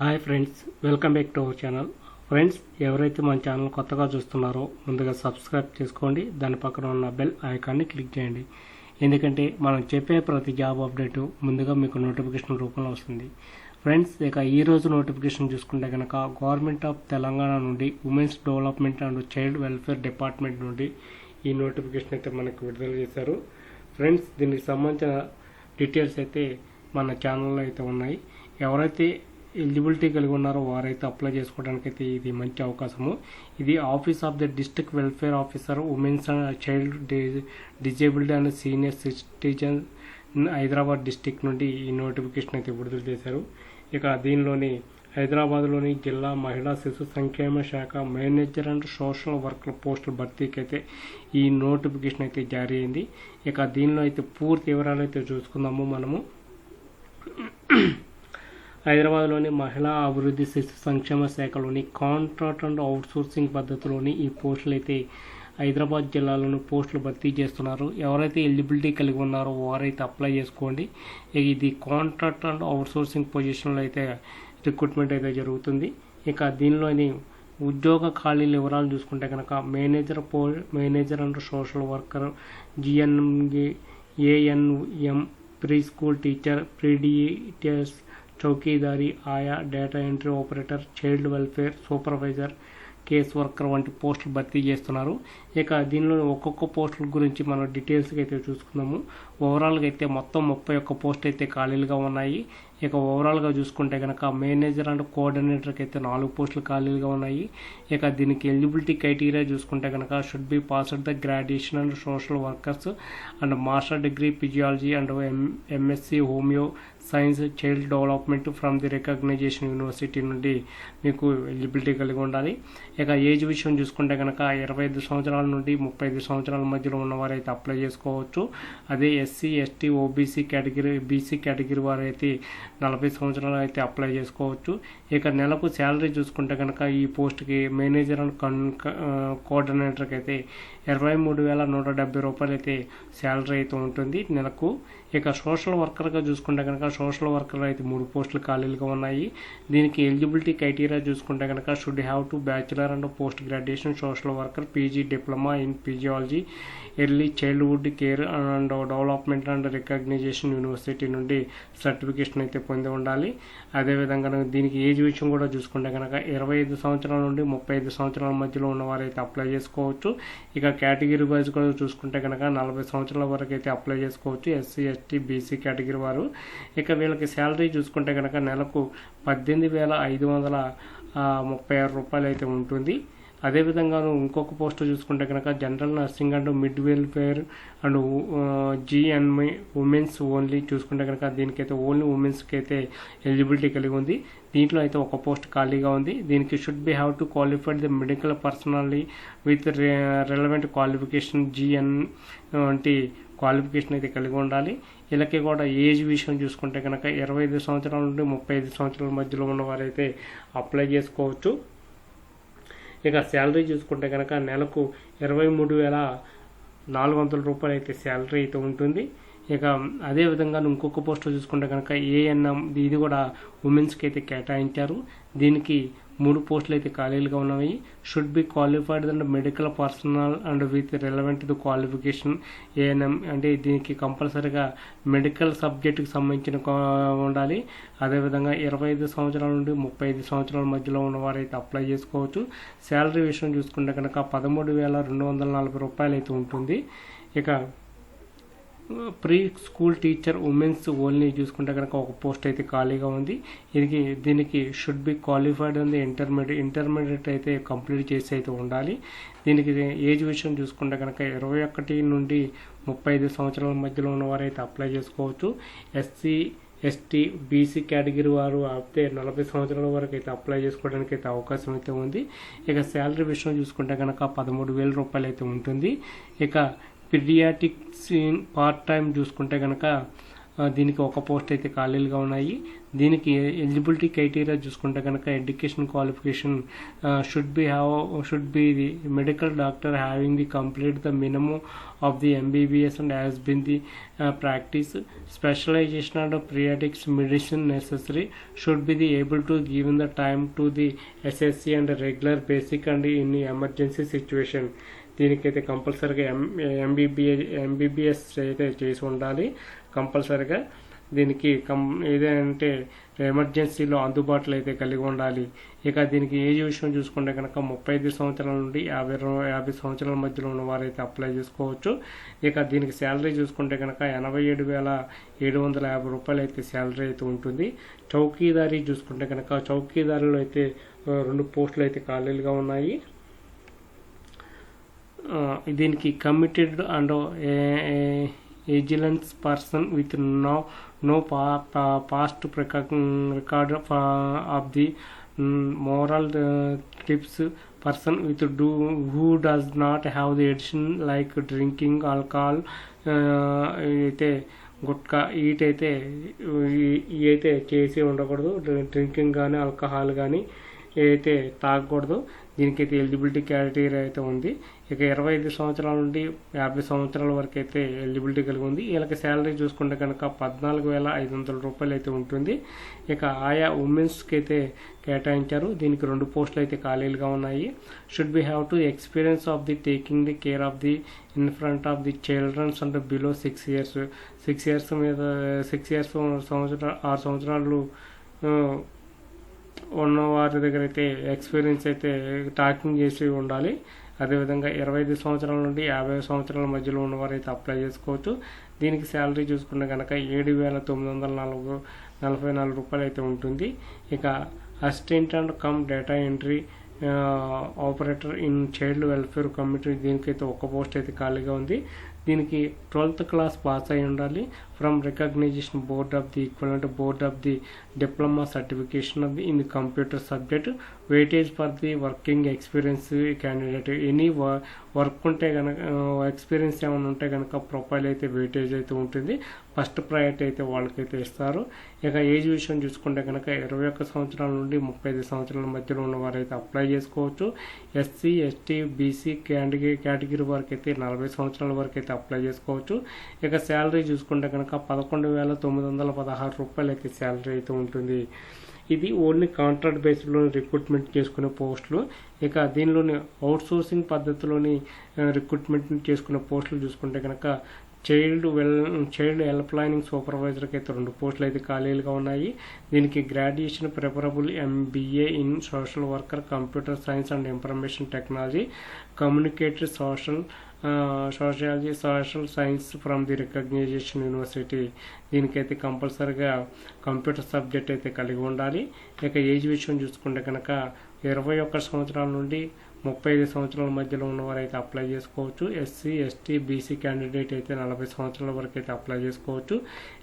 Hi friends welcome back to our channel. Friends ఎవరైతే మన channel కొత్తగా చూస్తున్నారో ముందుగా సబ్స్క్రైబ్ చేసుకోండి దాని పక్కన ఉన్న బెల్ ఐకాన్ని క్లిక్ చేయండి. ఎందుకంటే మనం చెప్పే ప్రతి జాబ్ అప్డేటు ముందుగా మీకు నోటిఫికేషన్ రూపంలో వస్తుంది. ఫ్రెండ్స్ ఇక ఈ రోజు నోటిఫికేషన్ చూసుకుంటే కనుక గవర్నమెంట్ ఆఫ్ తెలంగాణ నుండి women's development and child welfare department నుండి ఈ నోటిఫికేషన్ అయితే మనకు విడుదల చేశారు. ఫ్రెండ్స్ దీనికి సంబంధించిన డీటెయిల్స్ అయితే మన ఛానల్లో అయితే ఉన్నాయి. ఎవరైతే ఎలిజిబిలిటీ కలిగి ఉన్నారో వారైతే అప్లై చేసుకోవడానికి అయితే ఇది మంచి అవకాశము. ఇది office of the district welfare officer women's and child disability and senior citizen Hyderabad district నుండి ఈ నోటిఫికేషన్ అయితే విడుదల చేశారు. ఇక దీనిలోని హైదరాబాద్లోని జిల్లా మహిళా శిశు సంక్షేమ శాఖ మేనేజర్ అండ్ సోషల్ వర్కర్ పోస్టుల భర్తీకి అయితే ఈ నోటిఫికేషన్ అయితే జారీ అయింది. ఇక దీనిలో అయితే పూర్తి వివరాలు అయితే చూసుకుందాము మనము. హైదరాబాద్లోని మహిళా అభివృద్ధి శిశు సంక్షేమ శాఖలోని కాంట్రాక్ట్ అండ్ అవుట్సోర్సింగ్ పద్ధతిలోని ఈ పోస్టులు అయితే హైదరాబాద్ జిల్లాలోని పోస్టులు భర్తీ చేస్తున్నారు. ఎవరైతే ఎలిజిబిలిటీ కలిగి ఉన్నారో వారైతే అప్లై చేసుకోండి. ఇది కాంట్రాక్ట్ అండ్ అవుట్సోర్సింగ్ పొజిషన్లో అయితే రిక్రూట్మెంట్ అయితే జరుగుతుంది. ఇక దీనిలోని ఉద్యోగ ఖాళీల వివరాలు చూసుకుంటే కనుక మేనేజర్ పో మేనేజర్ అండ్ సోషల్ వర్కర్ జిఎన్ఎంగి ఏఎన్ఎం ప్రీ స్కూల్ టీచర్ ప్రీడిఎస్ చౌకీదారి ఆయా data entry operator child welfare supervisor case worker వంటి పోస్టులు భర్తీ చేస్తున్నారు. ఇక దీనిలో ఒక్కొక్క పోస్టుల గురించి మనం డీటెయిల్స్గా అయితే చూసుకుందాము. ఓవరాల్గా అయితే మొత్తం ముప్పై ఒక్క పోస్ట్ అయితే ఖాళీలుగా ఉన్నాయి. ఇక ఓవరాల్గా చూసుకుంటే కనుక మేనేజర్ అండ్ కోఆర్డినేటర్కి అయితే నాలుగు పోస్టులు ఖాళీలుగా ఉన్నాయి. ఇక దీనికి ఎలిజిబిలిటీ క్రైటీరియా చూసుకుంటే కనుక should be passed the graduation and social workers and master degree physiology and M MSc homeo science child development from the recognisation university నుండి మీకు ఎలిజిబిలిటీ కలిగి ఉండాలి. ఇక ఏజ్ విషయం చూసుకుంటే కనుక ఇరవై ఐదు సంవత్సరాల నుండి ముప్పై ఐదు సంవత్సరాల మధ్యలో ఉన్నవారైతే అప్లై చేసుకోవచ్చు. అదే SC ST OBC category BC category వారైతే నలభై సంవత్సరాలు అయితే అప్లై చేసుకోవచ్చు. ఇక నెలకు శాలరీ చూసుకుంటే కనుక ఈ పోస్ట్కి మేనేజర్ అండ్ కన్ కోఆర్డినేటర్కి అయితే ఇరవై మూడు వేల నూట డెబ్బై రూపాయలు అయితే శాలరీ అయితే ఉంటుంది నెలకు. ఇక సోషల్ వర్కర్గా చూసుకుంటే కనుక సోషల్ వర్కర్ అయితే మూడు పోస్టులు ఖాళీలుగా ఉన్నాయి. దీనికి ఎలిజిబిలిటీ క్రైటీరియా చూసుకుంటే కనుక should have to bachelor and post graduation social worker PG diploma in physiology early childhood care and development and recognisation university నుండి సర్టిఫికేషన్ అయితే పొంది ఉండాలి. అదేవిధంగా దీనికి ఏజ్ విషయం కూడా చూసుకుంటే కనుక ఇరవై ఐదు సంవత్సరాల నుండి ముప్పై ఐదు సంవత్సరాల మధ్యలో ఉన్నవారైతే అప్లై చేసుకోవచ్చు. ఇక కేటగిరీ వైజ్ కూడా చూసుకుంటే కనుక నలభై సంవత్సరాల వరకు అయితే అప్లై చేసుకోవచ్చు. ఎస్సీ ఎస్టీ బీసీ కేటగిరీ వారు. ఇక వీళ్ళకి శాలరీ చూసుకుంటే కనుక నెలకు పద్దెనిమిది వేల ఐదు వందల ముప్పై ఆరు రూపాయలు అయితే ఉంటుంది. అదేవిధంగా ఇంకొక పోస్ట్ చూసుకుంటే కనుక general nursing and mid welfare and GNI women's only చూసుకుంటే కనుక దీనికైతే ఓన్లీ ఉమెన్స్కి అయితే ఎలిజిబిలిటీ కలిగి ఉంది. దీంట్లో అయితే ఒక పోస్ట్ ఖాళీగా ఉంది. దీనికి should be have to qualified the medical personality with relevant qualification GN వంటి క్వాలిఫికేషన్ అయితే కలిగి ఉండాలి. వీళ్ళకి కూడా ఏజ్ విషయం చూసుకుంటే కనుక ఇరవై ఐదు సంవత్సరాల నుండి ముప్పై ఐదు సంవత్సరాల మధ్యలో ఉన్న వారైతే అప్లై చేసుకోవచ్చు. ఇక శాలరీ చూసుకుంటే కనుక నెలకు ఇరవై మూడు వేల నాలుగు వందల రూపాయలు అయితే శాలరీ అయితే ఉంటుంది. ఇక అదేవిధంగా ఇంకొక పోస్ట్ చూసుకుంటే కనుక ఏఎన్ఎం ఇది కూడా ఉమెన్స్కి అయితే కేటాయించారు. దీనికి మూడు పోస్టులు అయితే ఖాళీలుగా ఉన్నాయి should be qualified and medical personal and with relevant the qualification ANM అంటే దీనికి కంపల్సరీగా మెడికల్ సబ్జెక్టుకి సంబంధించిన ఉండాలి. అదేవిధంగా ఇరవై ఐదు సంవత్సరాల నుండి ముప్పై ఐదు సంవత్సరాల మధ్యలో ఉన్నవారైతే అప్లై చేసుకోవచ్చు. శాలరీ విషయం చూసుకుంటే కనుక పదమూడు వేల రెండు వందల నలభై రూపాయలు అయితే ఉంటుంది. ఇక pre school teacher women's only చూసుకుంటే కనుక ఒక పోస్ట్ అయితే ఖాళీగా ఉంది. దీనికి దీనికి షుడ్ బి క్వాలిఫైడ్ ఉంది. ఇంటర్మీడియట్ ఇంటర్మీడియట్ అయితే కంప్లీట్ చేసి అయితే ఉండాలి. దీనికి ఏజ్ విషయం చూసుకుంటే కనుక ఇరవై ఒకటి నుండి ముప్పై ఐదు సంవత్సరాల మధ్యలో ఉన్నవారైతే అప్లై చేసుకోవచ్చు. ఎస్సీ ఎస్టీ బీసీ కేటగిరీ వారు అయితే నలభై సంవత్సరాల వరకు అయితే అప్లై చేసుకోవడానికి అయితే అవకాశం అయితే ఉంది. ఇక శాలరీ విషయం చూసుకుంటే కనుక పదమూడు వేల రూపాయలు అయితే ఉంటుంది. ఇక పిడియాటిక్స్ పార్ట్ టైం చూసుకుంటే కనుక దీనికి ఒక పోస్ట్ అయితే ఖాళీలుగా ఉన్నాయి. దీనికి ఎలిజిబిలిటీ క్రైటీరియా చూసుకుంటే కనుక education qualification should be have should be the medical doctor having the complete the minimum of the MBBS and has been the practice specialisation and paediatrics medicine necessary should be the able to given the time to the SSC and regular basic and in emergency situation దీనికైతే కంపల్సరీగా ఎం MBBA MBBS అయితే చేసి ఉండాలి. కంపల్సరీగా దీనికి కం ఏదంటే ఎమర్జెన్సీలో అందుబాటులో అయితే కలిగి ఉండాలి. ఇక దీనికి ఏజ్ విషయం చూసుకుంటే కనుక ముప్పై ఐదు సంవత్సరాల నుండి యాభై యాభై సంవత్సరాల మధ్యలో ఉన్న వారైతే అప్లై చేసుకోవచ్చు. ఇక దీనికి శాలరీ చూసుకుంటే కనుక ఎనభై ఏడు వేల ఏడు వందల యాభై రూపాయలు అయితే శాలరీ అయితే ఉంటుంది. చౌకీదారీ చూసుకుంటే కనుక చౌకీదారులు అయితే రెండు పోస్టులు అయితే ఖాళీలుగా ఉన్నాయి. దీనికి committed and diligence person with no no past record of the moral tips person with do who does not have the edition like drinking alcohol అయితే గుట్కా ఈటైతే ఈ అయితే చేసి ఉండకూడదు. డ్రింకింగ్ కానీ ఆల్కహాల్ కానీ అయితే తాగకూడదు. దీనికి అయితే ఎలిజిబిలిటీ క్యాటగిరీ అయితే ఉంది ఇక ఇరవై ఐదు సంవత్సరాల నుండి యాభై సంవత్సరాల వరకు అయితే ఎలిజిబిలిటీ కలిగి ఉంది వీళ్ళకి శాలరీ చూసుకుంటే కనుక పద్నాలుగు వేల ఐదు వందల రూపాయలు అయితే ఉంటుంది ఇక ఆయా ఉమెన్స్కి అయితే కేటాయించారు దీనికి రెండు పోస్టులు అయితే ఖాళీలుగా ఉన్నాయి should be have to experience of the taking the care of the in front of the children's and below six years six years మీద సిక్స్ ఇయర్స్ సంవత్సరాలు ఆరు సంవత్సరాలు ఉన్న వారి దగ్గర అయితే ఎక్స్పీరియన్స్ అయితే టాకింగ్ చేసి ఉండాలి. అదేవిధంగా ఇరవై ఐదు సంవత్సరాల నుండి యాభై సంవత్సరాల మధ్యలో ఉన్నవారు అయితే అప్లై చేసుకోవచ్చు. దీనికి శాలరీ చూసుకుంటే కనుక ఏడు వేల తొమ్మిది వందల నాలుగు నలభై నాలుగు రూపాయలు అయితే ఉంటుంది. ఇక assistant and cum data entry operator in child welfare committee దీనికైతే ఒక పోస్ట్ అయితే ఖాళీగా ఉంది. దీనికి ట్వెల్త్ క్లాస్ పాస్ అయి ఉండాలి. From recognisation board of the equivalent board of the diploma certification of the in the computer subject. Weightage for the working experience candidate any work ఉంటే కనుక ఎక్స్పీరియన్స్ ఏమైనా ఉంటే కనుక ప్రొఫైల్ అయితే వెయిటేజ్ అయితే ఉంటుంది. ఫస్ట్ ప్రయారిటీ అయితే వాళ్ళకైతే ఇస్తారు. ఇక ఏజ్ విషయం చూసుకుంటే కనుక ఇరవై ఒక్క సంవత్సరాల నుండి ముప్పై ఐదు సంవత్సరాల మధ్యలో ఉన్న వారైతే అప్లై చేసుకోవచ్చు. ఎస్సీ ఎస్టీ బీసీ క్యాండిగే కేటగిరీ వరకు అయితే నలభై సంవత్సరాల వరకు అయితే అప్లై చేసుకోవచ్చు. ఇక శాలరీ చూసుకుంటే కనుక పదకొండు వేల తొమ్మిది వందల పదహారు రూపాయలు అయితే శాలరీ అయితే ఉంటుంది. ఇది ఓన్లీ కాంట్రాక్ట్ బేస్డ్లో రిక్రూట్మెంట్ చేసుకునే పోస్టులు. ఇక దీనిలోని అవుట్సోర్సింగ్ పద్ధతిలోని రిక్రూట్మెంట్ చేసుకునే పోస్టులు చూసుకుంటే కనుక child well child help lining సూపర్వైజర్కి అయితే రెండు పోస్టులు అయితే ఖాళీలుగా ఉన్నాయి. దీనికి graduation preferable MBA in social worker computer science and information technology communicated social sociology social science from the recognisation university. దీనికైతే కంపల్సరీగా కంప్యూటర్ సబ్జెక్ట్ అయితే కలిగి ఉండాలి. ఇక ఏజ్ విషయం చూసుకుంటే కనుక ఇరవై ఒక్క సంవత్సరాల నుండి ముప్పై ఐదు సంవత్సరాల మధ్యలో ఉన్నవారు అయితే అప్లై చేసుకోవచ్చు ఎస్సీ ఎస్టీ బీసీ క్యాండిడేట్ అయితే నలభై సంవత్సరాల వరకు అయితే అప్లై చేసుకోవచ్చు.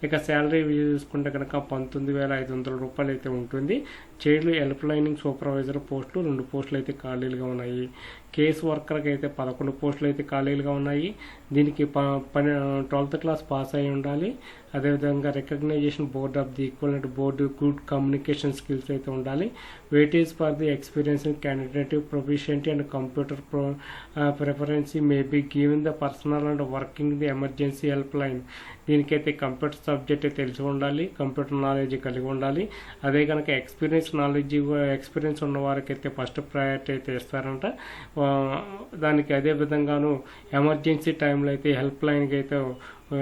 ఇక శాలరీ చూసుకుంటే కనుక పంతొమ్మిది వేల ఐదు వందల రూపాయలు అయితే ఉంటుంది. Child help lining supervisor post రెండు పోస్టులు అయితే ఖాళీలుగా ఉన్నాయి. కేస్ వర్కర్కి అయితే పదకొండు పోస్టులు అయితే ఖాళీలుగా ఉన్నాయి. దీనికి ప పని ట్వెల్త్ క్లాస్ పాస్ అయి ఉండాలి. అదేవిధంగా recognisation board of the equivalent board good communication skills అయితే ఉండాలి. Weightage for the experience in candidate proficiency and computer pro preference may be given the personal and working the emergency help line. దీనికైతే computer subject తెలిసి ఉండాలి computer knowledge కలిగి ఉండాలి. అదే కనుక experience knowledge experience ఉన్న వారికి అయితే ఫస్ట్ ప్రయారిటీ అయితే ఇస్తారంట. దానికి అదే విధంగాను ఎమర్జెన్సీ టైంలో అయితే హెల్ప్ లైన్కి అయితే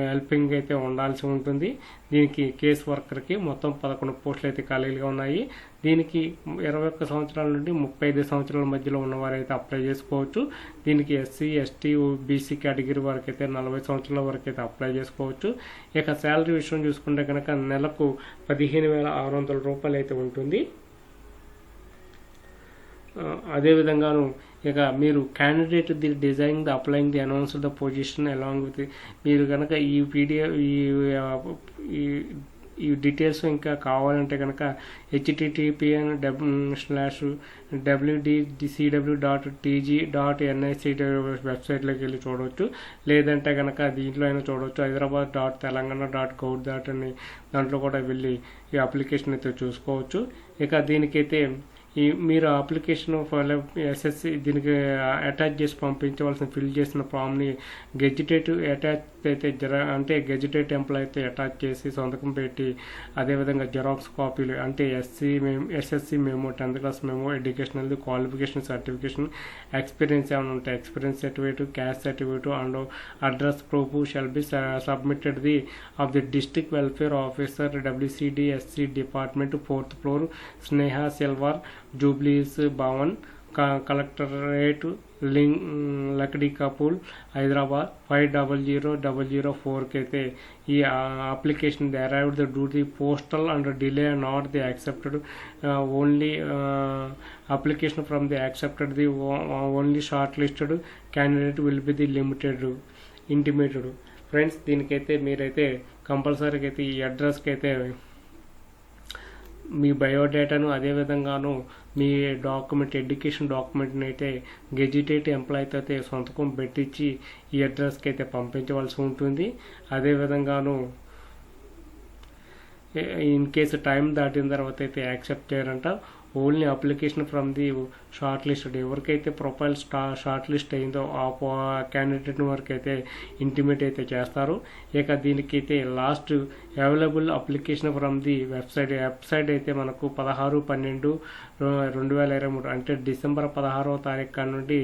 హెల్పింగ్ అయితే ఉండాల్సి ఉంటుంది. దీనికి కేస్ వర్కర్కి మొత్తం పదకొండు పోస్టులు అయితే ఖాళీలుగా ఉన్నాయి. దీనికి ఇరవై ఒక్క సంవత్సరాల నుండి ముప్పై ఐదు సంవత్సరాల మధ్యలో ఉన్నవారు అయితే అప్లై చేసుకోవచ్చు. దీనికి ఎస్సీ ఎస్టీ బీసీ కేటగిరీ వరకు అయితే నలభై సంవత్సరాల వరకు అయితే అప్లై చేసుకోవచ్చు. ఇక శాలరీ విషయం చూసుకుంటే కనుక నెలకు పదిహేను వేల ఆరు వందల రూపాయలు అయితే ఉంటుంది. అదేవిధంగాను ఇక మీరు candidate the design the applying the announce the position along with మీరు కనుక ఈ పీడిఎఫ్ ఈ ఈ ఈ డీటెయిల్స్ ఇంకా కావాలంటే కనుక HTTP double slash WDCW dot TG dot NIC వెబ్సైట్లోకి వెళ్ళి చూడవచ్చు లేదంటే కనుక దీంట్లో అయినా చూడవచ్చు Hyderabad dot Telangana dot gov dot అని దాంట్లో కూడా వెళ్ళి ఈ అప్లికేషన్ అయితే చూసుకోవచ్చు. ఇక దీనికైతే ఈ మీరు అప్లికేషన్ ఎస్ఎస్సి దీనికి అటాచ్ చేసి పంపించవలసిన ఫిల్ చేసిన ఫామ్ని గెజిటేటివ్ అటాచ్ అయితే జర అంటే గెజిటేట్ ఎంప్లాయ్ అయితే అటాచ్ చేసి సంతకం పెట్టి అదేవిధంగా జెరాక్స్ కాపీలు అంటే ఎస్సీ మేము ఎస్ఎస్సి మేము టెన్త్ క్లాస్ మేము ఎడ్యుకేషనల్ క్వాలిఫికేషన్ సర్టిఫికేషన్ ఎక్స్పీరియన్స్ ఏమైనా ఉంటాయి experience certificate caste certificate and address proof shall be submitted the of the district welfare officer WCD SC department fourth floor Sneha silver jubilees Bhavan collectorate లింగ్ Lakdi Kapul Hyderabad five double zero double zero ఫోర్కి అయితే ఈ application the arrived the due the postal and delay not the accepted only application from the accepted the only short listed candidate will be the limited intimated friends దీనికైతే మీరైతే కంపల్సరీగా అయితే ఈ అడ్రస్కి అయితే మీ బయోడేటాను అదేవిధంగాను మీ డాక్యుమెంట్ ఎడ్యుకేషన్ డాక్యుమెంట్ని అయితే గెజిటేట్ ఎంప్లాయ్తో అయితే సంతకం పెట్టించి ఈ అడ్రస్కి అయితే పంపించవలసి ఉంటుంది. అదేవిధంగాను ఇన్ కేసు టైం దాటిన తర్వాత అయితే accept చేయరంట. Only application from the short listed ఎవరికైతే ప్రొఫైల్ స్టా షార్ట్ లిస్ట్ అయిందో ఆ క్యాండిడేట్ వరకు అయితే ఇంటిమేట్ అయితే చేస్తారు. ఇక దీనికైతే last available application from the website. Website అయితే మనకు పదహారు పన్నెండు రెండు వేల ఇరవై మూడు అంటే డిసెంబర్ పదహారవ తారీఖు నుండి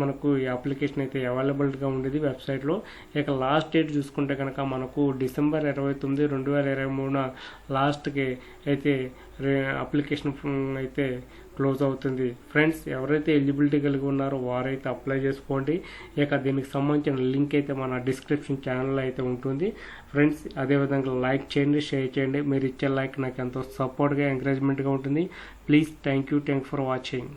మనకు ఈ అప్లికేషన్ అయితే అవైలబుల్గా ఉండేది వెబ్సైట్లో. ఇక లాస్ట్ డేట్ చూసుకుంటే కనుక మనకు డిసెంబర్ ఇరవై తొమ్మిది రెండు వేల ఇరవై మూడున లాస్ట్కి అయితే అప్లికేషన్ అయితే క్లోజ్ అవుతుంది. ఫ్రెండ్స్ ఎవరైతే ఎలిజిబిలిటీ కలిగి ఉన్నారో వారైతే అప్లై చేసుకోండి. ఇక దీనికి సంబంధించిన లింక్ అయితే మన డిస్క్రిప్షన్ ఛానల్లో అయితే ఉంటుంది. ఫ్రెండ్స్ అదేవిధంగా లైక్ చేయండి షేర్ చేయండి. మీరు ఇచ్చే లైక్ నాకు ఎంతో సపోర్ట్గా ఎంకరేజ్మెంట్గా ఉంటుంది. Please thank you thank for watching.